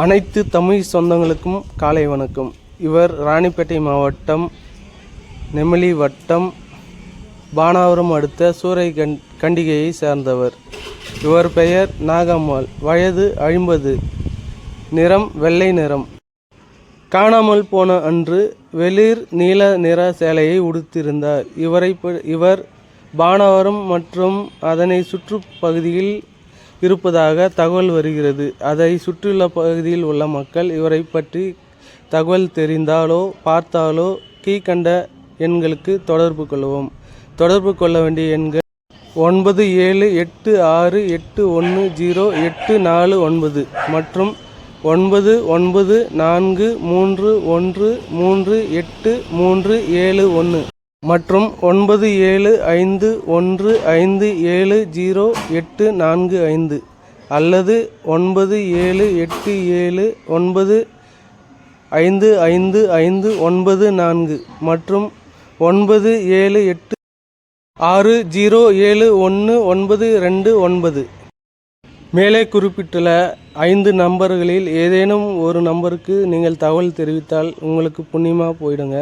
அனைத்து தமிழ் சொந்தங்களுக்கும் காலை வணக்கம். இவர் ராணிப்பேட்டை மாவட்டம் நெமிலி வட்டம் பானாவரம் அடுத்த சூறை கண் கண்டிகையை சேர்ந்தவர். இவர் பெயர் நாகம்மாள். வயது ஐம்பது. நிறம் வெள்ளை நிறம். காணாமல் போன அன்று வெளிர் நீல நிற சேலையை உடுத்திருந்தார். இவரை இவர் பானவரம் மற்றும் அதனை சுற்று பகுதியில் இருப்பதாக தகவல் வருகிறது. அதை சுற்றியுள்ள பகுதியில் உள்ள மக்கள் இவரை பற்றி தகவல் தெரிந்தாலோ பார்த்தாலோ கீழ்கண்ட எண்களுக்கு தொடர்பு கொள்ளவும் தொடர்பு கொள்ள வேண்டிய எண்கள் ஒன்பது ஏழு எட்டு ஆறு எட்டு ஒன்று ஜீரோ எட்டு நாலு ஒன்பது மற்றும் ஒன்பது ஒன்பது நான்கு மூன்று ஒன்று மூன்று எட்டு மூன்று ஏழு ஒன்று. மற்றும் ஒன்பது ஏழு ஐந்து ஒன்று ஐந்து ஏழு ஜீரோ எட்டு நான்கு ஐந்து அல்லது ஒன்பது ஏழு எட்டு ஏழு ஒன்பது ஐந்து ஐந்து ஐந்து ஒன்பது நான்கு மற்றும் ஒன்பது ஏழு எட்டு ஆறு ஜீரோ ஏழு ஒன்று ஒன்பது ரெண்டு ஒன்பது. மேலே குறிப்பிட்டுள்ள ஐந்து நம்பர்களில் ஏதேனும் ஒரு நம்பருக்கு நீங்கள் தகவல் தெரிவித்தால் உங்களுக்கு புண்ணியமாக போயிடுங்க.